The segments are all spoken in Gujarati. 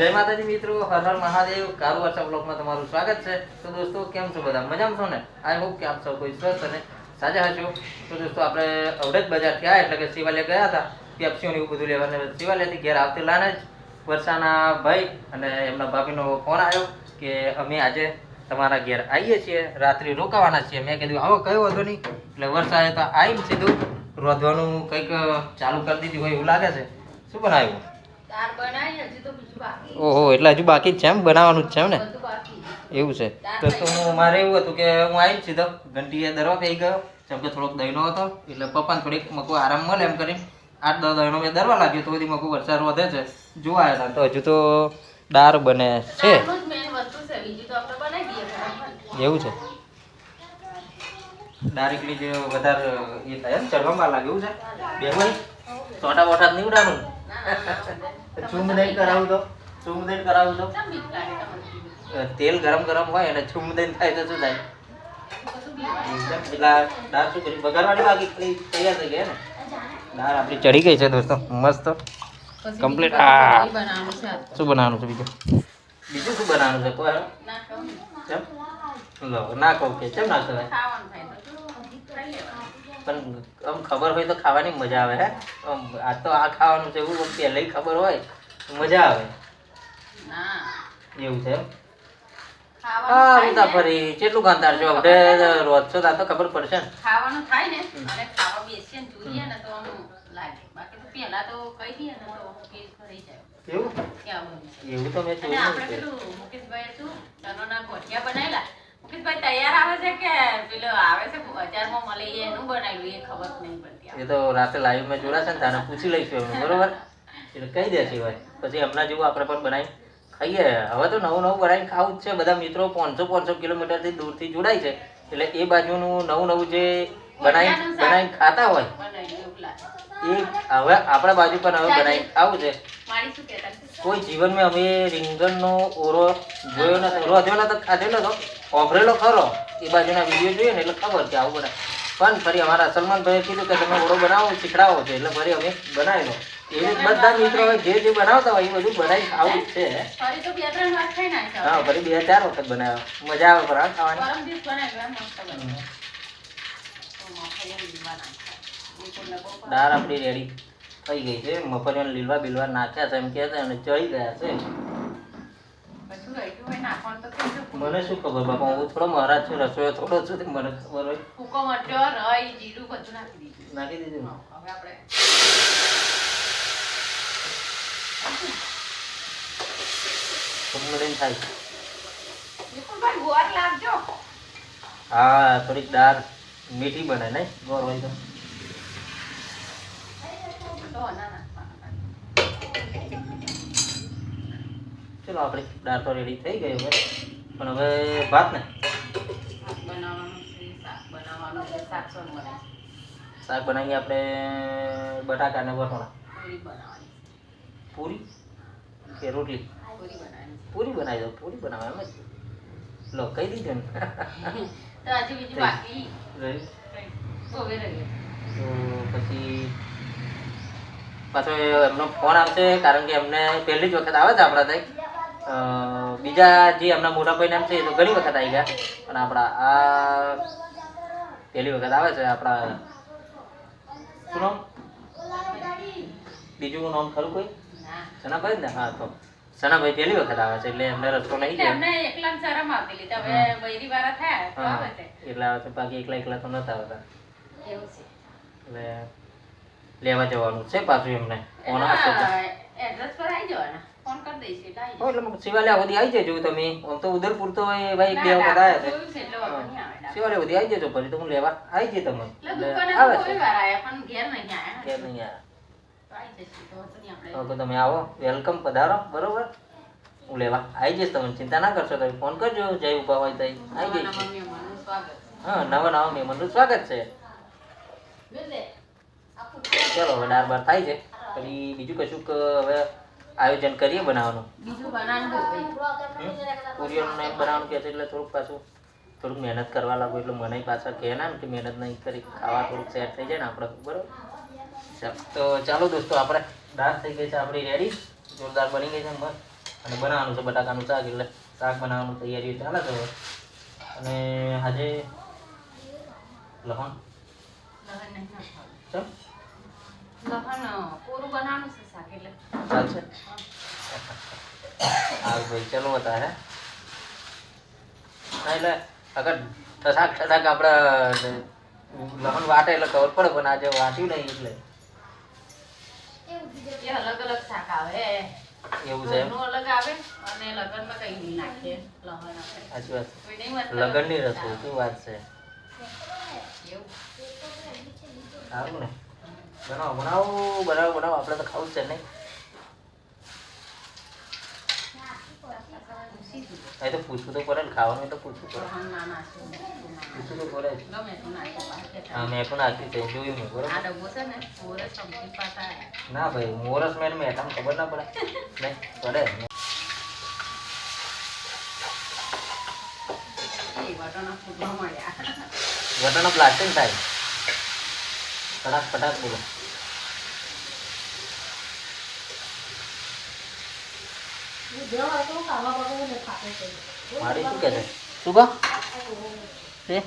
જય માતાજી મિત્રો, હર હર મહાદેવ. કારુ વાર્તા બ્લોગમાં તમારું સ્વાગત છે. તો દોસ્તો, કેમ છો બધા? મજામાં છો ને? આઈ હોપ કે આપ સૌ કોઈ સ્વસ્થ અને સાજા હશો. તો દોસ્તો, આપણે અવડેજ બજાર થયા, એટલે કે શિવાલય ગયા હતા. પેપ્સીઓ ને એવું બધું લેવા અને શિવાલયથી ઘેર આવતી લાને જ વર્ષાના ભાઈ અને એમના ભાભીનો ફોન આવ્યો કે અમે આજે તમારા ઘેર આવીએ છીએ, રાત્રિ રોકાવાના છીએ. મેં કીધું, આવો, કયો વાંધો નહીં. એટલે વર્ષાએ તો આવીને સીધું. રોધવાનું કંઈક ચાલુ કરી દીધું હોય એવું લાગે છે. શું બનાવ્યું? ઓહો એટલે હજુ બાકી જ છે એમ? બનાવવાનું જ છે એમ ને? એવું છે. તો તો હું મારે એવું હતું કે હું આવી સીધો. ઘંટીએ દરવા પઈ ગયો જેમ કે થોડોક દહીનો હતો. એટલે પપ્પાને થોડીક મકો આરામ મળે એમ કરીને આઠ દસ દહીનો મેં દરવા લાગ્યો તો બધી મકો વરસાદ વધે છે. જોવા આવ્યા તો હજુ તો દાર બને છે. જ વસ્તુ છે. દાર એકલી આપણે બનાવી દઈએ ફટાફટ. એવું છે. ડાયરેક્ટલી જે વધારે એ થાય એમ ચડવામાં લાગે એવું છે? બે ભાઈ ચોટા બોટા નીવડાનું ના, ના, ના, ચૂમ દઈને કરાવું તો. ચૂમ કરાવું તો. ચમ? તેલ ગરમ ગરમ હોય અને ચૂમ થાય તો શું થાય? પેલા દાળ શું કરી? બાકી તૈયાર થઈ ગયા ને? દાળ આપણી ચડી ગઈ છે દોસ્તો. મસ્ત. કમ્પ્લીટ આ. શું બનાવવાનું છે બીજું? બીજું શું બનાવવાનું છે? કોઈ. કેમ લો ના. કહું કે? ચમ ના પણ આમ ખબર હોય તો ખાવાની મજા આવે હે? આમ આ તો આ ખાવાનું છે એવું પહેલાંય ખબર હોય મજા આવે. એવું છે ખાવાનું હા ઉતા ફરી કેટલું છો? આપણે રોજ છો તો ખબર પડશે ને. ખાવાનું થાય ને અને ખાવા બેસીએ ને જોઈએ ને તો લાગે. બાકી તો પહેલા તો કહી દઈએ ને તો પેટ ભરાઈ જાય. એવું? તો મેં આપણે પેલું મુકેશભાઈ ગોઠિયા બનાવેલા મુકેશભાઈ તૈયાર આવે છે કે પેલો આવે છે એ એનું બનાવેલું એ ખબર નહીં પડતી એ તો રાતે લાઈવમાં જોડાશે ને તાને પૂછી લઈશું એમને બરોબર? એટલે કહી દેશે ભાઈ પછી એમના જેવું આપણે પણ બનાવી ખાઈએ. હવે તો નવું નવું બનાવીને ખાવું જ છે. બધા મિત્રો પાંચસો પાંચસો કિલોમીટરથી દૂરથી જોડાય છે. એટલે એ બાજુનું નવું નવું જે બનાવી બનાવીને ખાતા હોય એ હવે આપણા બાજુ પણ હવે બનાવી ખાવું છે. છે? કોઈ જીવનમાં અમે રીંગણનો ઓરો જોયો નથી રોધ્યો નતો ખાધેલો તો. ઓભરેલો ખરો. એ બાજુના વીડિયો જોઈએ ને એટલે ખબર કે આવું બનાવે પણ ફરી અમારા સલમાનભાઈએ કીધું કે તમે ઓળો બનાવો શીખડાવો છો. એટલે ફરી અમે બનાવેલો. એવી જ બધા મિત્રો જે જે બનાવતા હોય એ બધું બનાવી ખાવું જ છે. હા ફરી બે ચાર વખત બનાવ્યો. મજા આવે પર ખાવાની. દાળ આપણી રેડી થઈ ગઈ છે. મફરિયાને લીલવા બીલવા નાખ્યા છે એમ કહે છે અને ચડી ગયા છે કશું રહી ગયું હોય નાખવાનું તો કહેજો. મને શું ખબર બાપા હું થોડો મહારાજ છું રસોઈ થોડો છું મને ખબર હોય. કુકો મરચો રાઈ જીરું બધું નાખી દીધું. નાખી દીધું? હવે આપણે કમ્પ્લેન થાય. લાવજો હા થોડીક દાળ મીઠી બને નહીં? ગોર હોય તો. ના ના ચલો આપણે દાળ તો રેડી થઈ ગઈ હવે. પણ હવે ભાત ને? શાક બનાવીએ આપણે બટાકા ને વટોણા પૂરી કે રોટલી? પૂરી બનાવી દો પૂરી બનાવે એમ જ. લો કહી દીધું ને તો પછી પાછો એમનો ફોન આવશે કારણ કે એમને પહેલી જ વખત આવે છે આપણા ત્યાં બીજા જે હમણાં મોટા ભાઈ નામ છે એ તો ઘણી વખત આવી ગયા. પણ આપણા આ પહેલી વખત આવે છે આપણા શું નામ? બીજું નામ ખરું કોઈ? સનાભાઈ ને? હા તો સનાભાઈ પહેલી વખત આવે છે એટલે એમને રસ્તો નહીં જાય. એમને એકલા શરમ આવતી લીધી. હવે બૈરી વાળા થયા તો આવે છે. એટલે આવે છે. બાકી એકલા એકલા તો નતા આવતા. એવું છે. એટલે લેવા જવાનું છે પાછું એમને. આવશે એડ્રેસ પર આવી જવાના. કરી દઈશ એટલે શિવાલયા સુધી આવી જજો તમે. આમ તો ઉદયપુર તો ભાઈ ના, બે વખત આવ્યા. શિવાલયા સુધી આવી જજો ફરી તો હું લેવા આવી જઈએ તમે આવે છે. ઘેર નહીં આયા કે નહીં યાર તો તમે આવો વેલકમ પધારો બરોબર? હું લેવા આવી જઈશ તમે ચિંતા ના કરશો તમે ફોન કરજો જય ઊભા હોય તો આવી જઈશ. હા નવા નવા મહેમાનનું સ્વાગત છે. ચલો હવે ડાર બાર થાય છે. પછી બીજું કશુંક હવે આયોજન કરીએ બનાવવાનું? કુરિયરનું બનાવવું પૂરીઓનું ને એમ બનાવવાનું કહે છે એટલે થોડુંક પાછું થોડુંક મહેનત કરવા લાગુ એટલે મને પાછા કહે ના કે મહેનત નહીં કરી ખાવા થોડુંક સેટ થઈ જાય ને આપણે બરાબર? ચાલ, તો ચાલો દોસ્તો આપણે દાળ થઈ ગઈ છે આપણી રેડી જોરદાર બની ગઈ છે મસ્ત. અને બનાવવાનું છે બટાકાનું શાક એટલે શાક બનાવવાનું તૈયારી ચાલે છે અને આજે લહણ? નહીં. ચમ? ચાલશે. હા. ભાઈ ચલો બતા એટલે અગર ઠસાક ઠસાક આપણે લહણ વાટે એટલે ખબર પડે પણ આજે વાટ્યું નહીં એટલે. અલગ અલગ શાક આવે. એવું છે અલગ આવે અને લગનમાં કઈ નહીં નાખીએ લહણ સાચી વાત. લગનની રસોઈ શું વાત છે? એવું. સારું ને. બનાવો બનાવો બનાવો બનાવો. આપણે તો ખાવું છે નહીં. એ તો પૂછવું તો પડે ને ખાવાનું તો પૂછવું પડે. પૂછવું તો પડે હા મેં પણ નાખ્યું છે જોયું મેં બરોબર? ને ભાઈ મોરસ મેન તમને ખબર ના પડે. નહીં પડે. વટાણા પ્લાસ્ટિક થાય. કડાક પટાક બોલો મારી શું કે છે શું કહો છે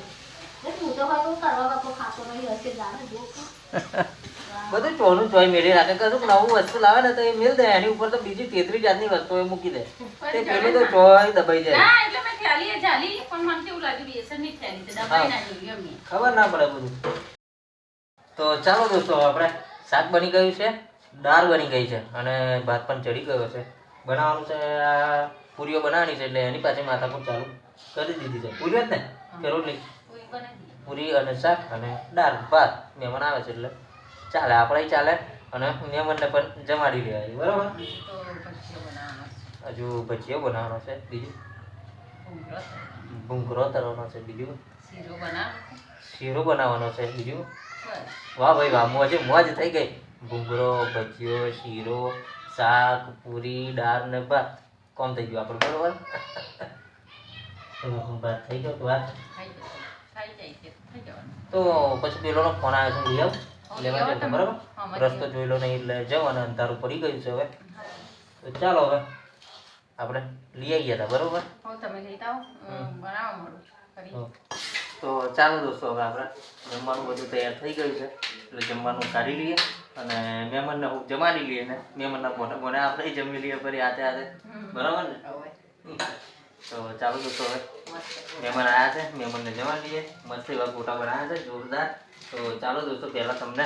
બધું ચોનું ચોય મેળવી રાખે કશું નવું વસ્તુ લાવે ને તો એ મેલ દે એની ઉપર તો બીજી તેત્રીસ જાતની વસ્તુ એ મૂકી દે. તે પેલું તો ચોય દબાઈ જાય. ખબર ના પડે બધું. તો ચાલો દોસ્તો આપણે શાક બની ગયું છે દાળ બની ગઈ છે અને ભાત પણ ચડી ગયો છે બનાવવાનું છે આ પૂરીઓ બનાવવાની છે એટલે એની પાસે માથાકૂટ ચાલુ કરી દીધી છે પૂરીઓ જ ને કે રોટલી. પૂરી અને શાક અને દાળ ભાત મહેમાન આવે છે એટલે ચાલે આપણે ચાલે અને મહેમાનને પણ જમાડી લેવાય બરાબર. હજુ ભજીયો બનાવવાનો છે બીજું ભૂંગરો તરવાનો છે બીજું શીરો બનાવવાનો છે. બીજું. વાહ ભાઈ વાહ મોજે મોજ થઈ ગઈ ભૂંગળો ભજીયો શીરો શાક પૂરી દાળ ને ભાત કોમ થઈ ગયું આપણે બરોબર ભાત થઈ ગયો તો વાત ખાઈ જશે. ખાઈ જાય છે. ખાઈ જવાનું. તો પછી પેલોનો ફોન આવ્યો છે લઈ આવ લેવા આવો જતો બરાબર રસ્તો જોઈ લો નહીં એટલે જાઓ અને અંધારું પડી ગયું છે હવે તો ચાલો હવે આપણે લઈ આવીએ હતા બરોબર હો, તમે લઈ આવો. અ, બનાવવા મળું. તો ચાલો દોસ્તો હવે આપણે જમવાનું બધું તૈયાર થઈ ગયું છે. એટલે જમવાનું કાઢી લઈએ અને મહેમાનને હું જમાડી લઈએ ને મહેમાનના મોઢે મોઢે આપણે જમી લઈએ ફરી હાથે હાથે. બરાબર ને. તો ચાલો દોસ્તો હવે મહેમાન આવ્યા છે મહેમાનને જમાડી લઈએ. મસ્ત એવા ગોટા બનાવ્યા છે જોરદાર. તો ચાલો દોસ્તો પહેલાં તમને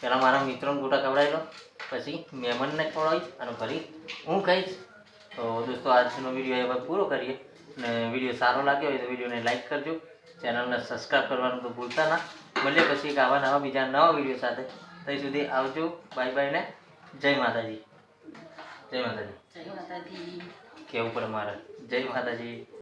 પહેલાં મારા મિત્રોને ગોટા ખવડાવી લો પછી મહેમાનને ખવડાવીશ અને ફરી હું કહીશ તો દોસ્તો આજનો વીડિયો એવા પૂરો કરીએ. અને વીડિયો સારો લાગ્યો હોય તો વિડીયોને લાઈક કરજો. ચેનલને સબસ્ક્રાઈબ કરવાનું તો ભૂલતા ના. મળીએ પછી એક આવા નવા બીજા નવા વીડિયો સાથે. ત્યાં સુધી આવજો. બાય બાય ને. જય માતાજી. જય માતાજી. જય માતાજી. કેવું પડે મારે? જય માતાજી.